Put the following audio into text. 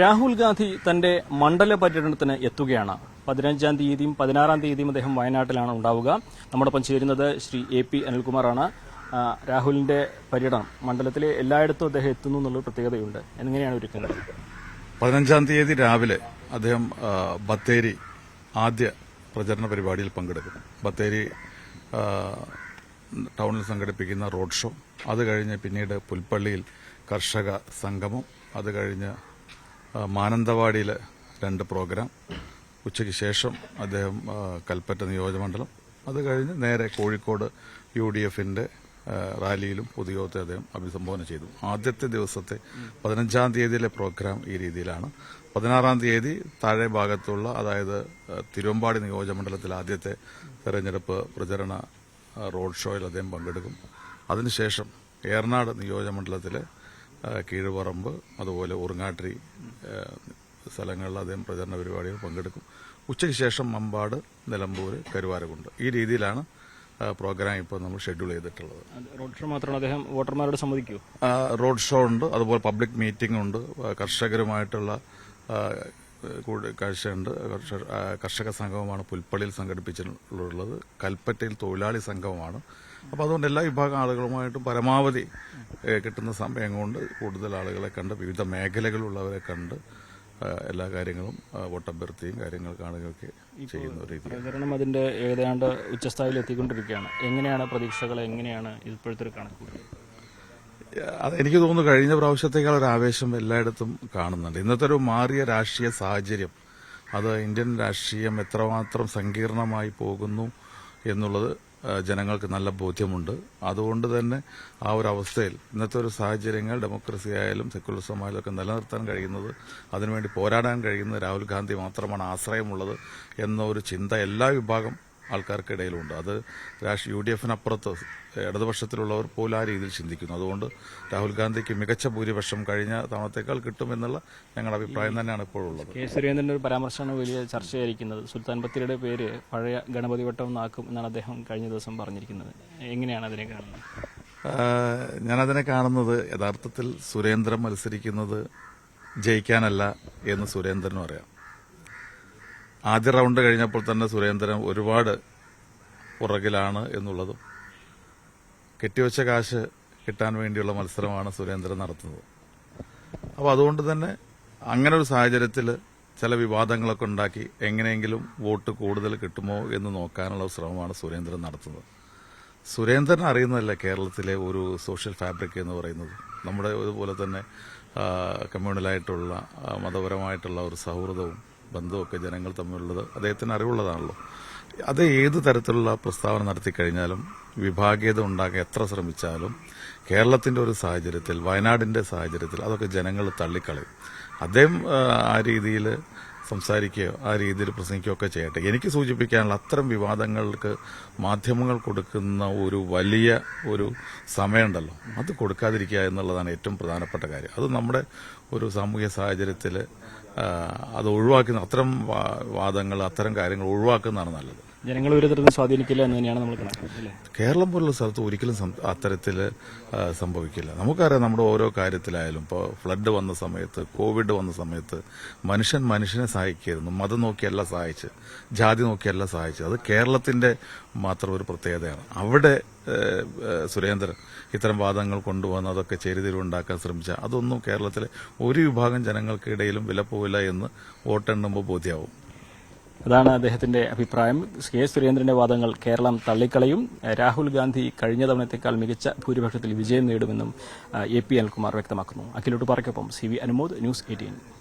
രാഹുൽ ഗാന്ധി തന്റെ മണ്ഡല പര്യടനത്തിന് എത്തുകയാണ്. പതിനഞ്ചാം തീയതിയും പതിനാറാം തീയതിയും അദ്ദേഹം വയനാട്ടിലാണ് ഉണ്ടാവുക. നമ്മോടൊപ്പം ചേരുന്നത് ശ്രീ എ പി അനിൽകുമാറാണ്. രാഹുലിന്റെ പര്യടനം മണ്ഡലത്തിലെ എല്ലായിടത്തും അദ്ദേഹം എത്തുന്നു എന്നുള്ള പ്രത്യേകതയുണ്ട്. എങ്ങനെയാണ് ഒരുക്കുന്നത് പതിനഞ്ചാം തീയതി രാവിലെ അദ്ദേഹം ബത്തേരി ആദ്യ പ്രചരണ പരിപാടിയിൽ പങ്കെടുക്കും. ബത്തേരി ടൌണിൽ സംഘടിപ്പിക്കുന്ന റോഡ് ഷോ. അത് കഴിഞ്ഞ് പിന്നീട് പുൽപ്പള്ളിയിൽ കർഷക സംഗമം. അത് കഴിഞ്ഞ് മാനന്തവാടിയിൽ രണ്ട് പ്രോഗ്രാം. ഉച്ചയ്ക്ക് ശേഷം അദ്ദേഹം കൽപ്പറ്റ നിയോജകമണ്ഡലം. അത് കഴിഞ്ഞ് നേരെ കോഴിക്കോട് യു ഡി എഫിന്റെ റാലിയിലും പൊതുയോഗത്തെ അദ്ദേഹം അഭിസംബോധന ചെയ്തു. ആദ്യത്തെ ദിവസത്തെ പതിനഞ്ചാം തീയതിയിലെ പ്രോഗ്രാം ഈ രീതിയിലാണ്. പതിനാറാം തീയതി താഴെ ഭാഗത്തുള്ള അതായത് തിരുവമ്പാടി നിയോജകമണ്ഡലത്തിൽ ആദ്യത്തെ തെരഞ്ഞെടുപ്പ് പ്രചരണ റോഡ് ഷോയിൽ അദ്ദേഹം പങ്കെടുക്കും. അതിനുശേഷം ഏറനാട് നിയോജകമണ്ഡലത്തിലെ കീഴുപറമ്പ് അതുപോലെ ഉറുങ്ങാട്ടിരി സ്ഥലങ്ങളിൽ അദ്ദേഹം പ്രചരണ പരിപാടികൾ പങ്കെടുക്കും. ഉച്ചയ്ക്ക് ശേഷം മമ്പാട് നിലമ്പൂർ കരുവാരകുണ്ട്. ഈ രീതിയിലാണ് പ്രോഗ്രാം ഇപ്പോൾ നമ്മൾ ഷെഡ്യൂൾ ചെയ്തിട്ടുള്ളത്. റോഡ് ഷോ മാത്രമാണ് അദ്ദേഹം വോട്ടർമാരോട് സമ്മതിക്കൂ റോഡ് ഷോ ഉണ്ട്. അതുപോലെ പബ്ലിക് മീറ്റിംഗ് ഉണ്ട്. കർഷകരുമായിട്ടുള്ള കാഴ്ചയുണ്ട്. കർഷക- സംഘവുമാണ് പുൽപ്പള്ളിയിൽ സംഘടിപ്പിച്ചിട്ടുള്ളത്. കൽപ്പറ്റയിൽ തൊഴിലാളി സംഗമമാണ്. അപ്പോൾ അതുകൊണ്ട് എല്ലാ വിഭാഗം ആളുകളുമായിട്ടും പരമാവധി കിട്ടുന്ന സമയം കൊണ്ട് കൂടുതൽ ആളുകളെ കണ്ട് വിവിധ മേഖലകളിലുള്ളവരെ കണ്ട് എല്ലാ കാര്യങ്ങളും വോട്ടഭ്യർത്ഥിയും കാര്യങ്ങൾ കാണുകയൊക്കെ ചെയ്യുന്ന ഒരു രീതി പ്രചരണം അതിന്റെ ഏതാണ്ട് ഉച്ചസ്ഥായിയിൽ എത്തിക്കൊണ്ടിരിക്കുകയാണ് എങ്ങനെയാണ് പ്രതീക്ഷകൾ? എങ്ങനെയാണ് ഇപ്പോഴത്തെ ഒരു കണക്ക്? അത് എനിക്ക് തോന്നുന്നു കഴിഞ്ഞ പ്രാവശ്യത്തേക്കാൾ ഒരു ആവേശം എല്ലായിടത്തും കാണുന്നുണ്ട്. ഇന്നത്തെ ഒരു മാറിയ രാഷ്ട്രീയ സാഹചര്യം. അത് ഇന്ത്യൻ രാഷ്ട്രീയം എത്രമാത്രം സങ്കീർണമായി പോകുന്നു എന്നുള്ളത് ജനങ്ങൾക്ക് നല്ല ബോധ്യമുണ്ട്. അതുകൊണ്ട് തന്നെ ആ ഒരു അവസ്ഥയിൽ ഇന്നത്തെ ഒരു സാഹചര്യങ്ങൾ ഡെമോക്രസി ആയാലും സെക്യുലറിസം ആയാലും ഒക്കെ നിലനിർത്താൻ കഴിയുന്നത് അതിനുവേണ്ടി പോരാടാൻ കഴിയുന്നത് രാഹുൽ ഗാന്ധി മാത്രമാണ് ആശ്രയമുള്ളത് എന്ന ഒരു ചിന്ത എല്ലാ വിഭാഗം ആൾക്കാർക്കിടയിലുണ്ട്. അത് രാഷ്ട്രീയ യു ഡി എഫിനപ്പുറത്ത് ഇടതുപക്ഷത്തിലുള്ളവർ പോലും ആ രീതിയിൽ ചിന്തിക്കുന്നു. അതുകൊണ്ട് രാഹുൽ ഗാന്ധിക്ക് മികച്ച ഭൂരിപക്ഷം കഴിഞ്ഞ തവണത്തേക്കാൾ കിട്ടുമെന്നുള്ള ഞങ്ങളുടെ അഭിപ്രായം തന്നെയാണ് ഇപ്പോഴുള്ളത്. കെ. സുരേന്ദ്രന്റെ ഒരു പരാമർശമാണ് വലിയ ചർച്ചയായിരിക്കുന്നത്. സുൽത്താൻ ബത്തേരിയുടെ പേര് പഴയ ഗണപതി വട്ടം എന്നാക്കും എന്നാണ് അദ്ദേഹം കഴിഞ്ഞ ദിവസം പറഞ്ഞിരിക്കുന്നത്. എങ്ങനെയാണ് അതിനെ കാണുന്നത്? ഞാനതിനെ കാണുന്നത് യഥാർത്ഥത്തിൽ സുരേന്ദ്രൻ മത്സരിക്കുന്നത് ജയിക്കാനല്ല എന്ന് സുരേന്ദ്രനും അറിയാം. ആദ്യ റൗണ്ട് കഴിഞ്ഞപ്പോൾ തന്നെ സുരേന്ദ്രൻ ഒരുപാട് പുറകിലാണ് എന്നുള്ളതും കെട്ടിവെച്ച കാശ് കിട്ടാൻ വേണ്ടിയുള്ള മത്സരമാണ് സുരേന്ദ്രൻ നടത്തുന്നത്. അപ്പോൾ അതുകൊണ്ട് തന്നെ അങ്ങനെ ഒരു സാഹചര്യത്തിൽ ചില വിവാദങ്ങളൊക്കെ ഉണ്ടാക്കി എങ്ങനെയെങ്കിലും വോട്ട് കൂടുതൽ കിട്ടുമോ എന്ന് നോക്കാനുള്ള ശ്രമമാണ് സുരേന്ദ്രൻ നടത്തുന്നത്. സുരേന്ദ്രൻ അറിയുന്നതല്ല കേരളത്തിലെ ഒരു സോഷ്യൽ ഫാബ്രിക് എന്ന് പറയുന്നത്. നമ്മുടെ ഇതുപോലെ തന്നെ കമ്മ്യൂണലായിട്ടുള്ള മതപരമായിട്ടുള്ള ഒരു സൗഹൃദവും ബന്ധമൊക്കെ ജനങ്ങൾ തമ്മിലുള്ളത് അദ്ദേഹത്തിന് അറിവുള്ളതാണല്ലോ. അത് ഏത് തരത്തിലുള്ള പ്രസ്താവന നടത്തി കഴിഞ്ഞാലും വിഭാഗീയത ഉണ്ടാക്കാൻ എത്ര ശ്രമിച്ചാലും കേരളത്തിന്റെ ഒരു സാഹചര്യത്തിൽ വയനാടിന്റെ സാഹചര്യത്തിൽ അതൊക്കെ ജനങ്ങൾ തള്ളിക്കളയും. അദ്ദേഹം ആ, രീതിയിൽ സംസാരിക്കുകയോ ആ രീതിയിൽ പ്രസംഗിക്കുകയോ ഒക്കെ ചെയ്യട്ടെ. എനിക്ക് സൂചിപ്പിക്കാനുള്ള അത്തരം വിവാദങ്ങൾക്ക് മാധ്യമങ്ങൾ കൊടുക്കുന്ന ഒരു വലിയ ഒരു സമയമുണ്ടല്ലോ. അത് കൊടുക്കാതിരിക്കുക എന്നുള്ളതാണ് ഏറ്റവും പ്രധാനപ്പെട്ട കാര്യം. അത് നമ്മുടെ ഒരു സാമൂഹ്യ സാഹചര്യത്തിൽ അത് ഒഴിവാക്കുന്ന അത്തരം വാദങ്ങൾ അത്തരം കാര്യങ്ങൾ ഒഴിവാക്കുന്നതാണ് നല്ലത്. ജനങ്ങൾ ഒരു തരത്തിലും സ്വാധീനിക്കില്ല എന്ന് തന്നെയാണ് നമ്മൾ കണക്കാക്കുന്നത് കേരളം പോലുള്ള സ്ഥലത്ത് ഒരിക്കലും അത്തരത്തിൽ സംഭവിക്കില്ല. നമുക്കറിയാം നമ്മുടെ ഓരോ കാര്യത്തിലായാലും ഇപ്പോൾ ഫ്ലഡ് വന്ന സമയത്ത് കോവിഡ് വന്ന സമയത്ത് മനുഷ്യൻ മനുഷ്യനെ സഹായിക്കായിരുന്നു. മതം നോക്കിയല്ല സഹായിച്ച് ജാതി നോക്കിയല്ല സഹായിച്ചത് അത് കേരളത്തിന്റെ മാത്രം ഒരു പ്രത്യേകതയാണ്. അവിടെ സുരേന്ദ്രൻ ഇത്തരം വാദങ്ങൾ കൊണ്ടുവന്ന് അതൊക്കെ ചേരിതിരിവുണ്ടാക്കാൻ ശ്രമിച്ച അതൊന്നും കേരളത്തിലെ ഒരു വിഭാഗം ജനങ്ങൾക്കിടയിലും വില പോവില്ല എന്ന് വോട്ടെണ്ണുമ്പോൾ ബോധ്യമാവും അതാണ് അദ്ദേഹത്തിന്റെ അഭിപ്രായം. കെ സുരേന്ദ്രന്റെ വാദങ്ങൾ കേരളം തള്ളിക്കളയും. രാഹുൽ ഗാന്ധി കഴിഞ്ഞ തവണത്തേക്കാൾ മികച്ച ഭൂരിപക്ഷത്തിൽ വിജയം നേടുമെന്നും എ പി അനിൽകുമാർ വ്യക്തമാക്കുന്നു. അഖിലോട്ട് പറയ്ക്കൊപ്പം C V Anumod news eighteen.